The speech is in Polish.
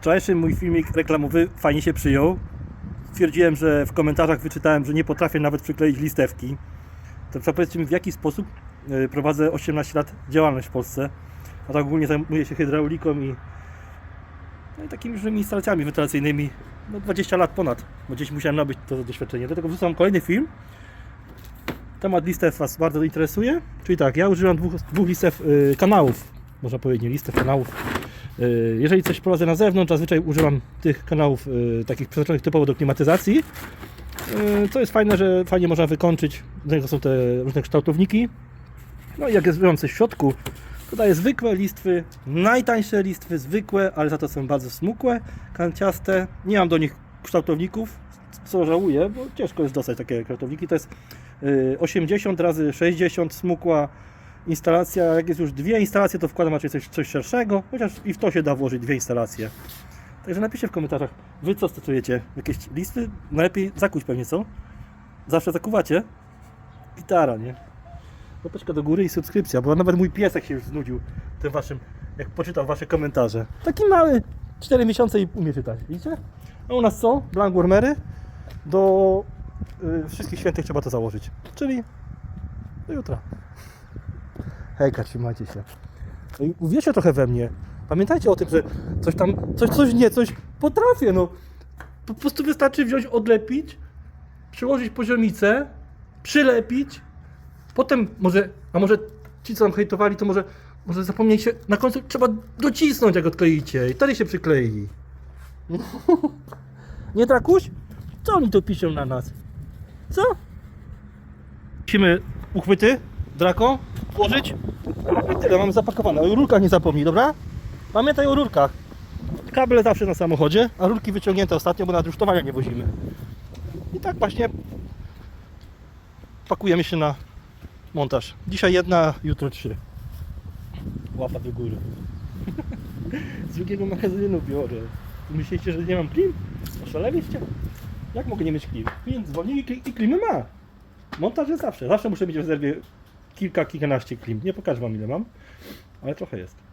Wczorajszy mój filmik reklamowy fajnie się przyjął. Stwierdziłem, że w komentarzach wyczytałem, że nie potrafię nawet przykleić listewki. To trzeba powiedzcie mi, w jaki sposób y, prowadzę 18 lat działalność w Polsce. A tak ogólnie zajmuję się hydrauliką i, no i takimi różnymi instalacjami wentylacyjnymi. No 20 lat ponad, bo gdzieś musiałem nabyć to doświadczenie. Dlatego wrzucam kolejny film. Temat listew Was bardzo interesuje. Czyli tak, ja używam dwóch, dwóch listew y, kanałów, można powiedzieć, listew kanałów. Y, jeżeli coś prowadzę na zewnątrz, zazwyczaj używam tych kanałów y, takich przeznaczonych typowo do klimatyzacji. Y, co jest fajne, że fajnie można wykończyć. Do tego są te różne kształtowniki. No i jak jest wyjąć coś w środku, to daje zwykłe listwy, najtańsze listwy, zwykłe, ale za to są bardzo smukłe, kanciaste. Nie mam do nich kształtowników, co żałuję, bo ciężko jest dostać takie kształtowniki. To jest y, 80 razy 60 smukła instalacja. Jak jest już dwie instalacje, to wkładam raczej coś, coś szerszego, chociaż i w to się da włożyć dwie instalacje. Także napiszcie w komentarzach, wy co stosujecie? Jakieś listy? Najlepiej zakuć pewnie, co? Zawsze zakuwacie? Gitara, nie? Łapeczka do góry i subskrypcja, bo nawet mój piesek się już znudził tym waszym, jak poczytał wasze komentarze. Taki mały, 4 miesiące i umie czytać, widzicie? A u nas co? Blank warmery. Do y, wszystkich świętych trzeba to założyć. Czyli do jutra. Hejka, trzymajcie się. No i Uwierzcie trochę we mnie. Pamiętajcie o tym, że coś tam, coś, coś nie, coś potrafię, no. Po prostu wystarczy wziąć, odlepić, przyłożyć poziomicę, przylepić, potem może, a może ci co nam hejtowali, to może, może zapomnieć się, na końcu trzeba docisnąć jak odkleicie i wtedy się przyklei. Nie Drakuś? Co oni tu piszą na nas? Co? Musimy uchwyty, Drako, włożyć i tyle, mamy zapakowane. O rurkach nie zapomnij, dobra? Pamiętaj o rurkach. Kable zawsze na samochodzie, a rurki wyciągnięte ostatnio, bo na rusztowania nie wozimy. I tak właśnie pakujemy się na montaż. Dzisiaj jedna, jutro trzy. Łapa do góry. Z drugiego magazynu biorę. Myślicie, że nie mam klim? Oszaleliście? Jak mogę nie mieć klim? Klient dzwoni i, kli- i klimy ma. Montaż jest zawsze. Zawsze muszę mieć w rezerwie kilka, kilkanaście klim. Nie pokażę wam ile mam, ale trochę jest.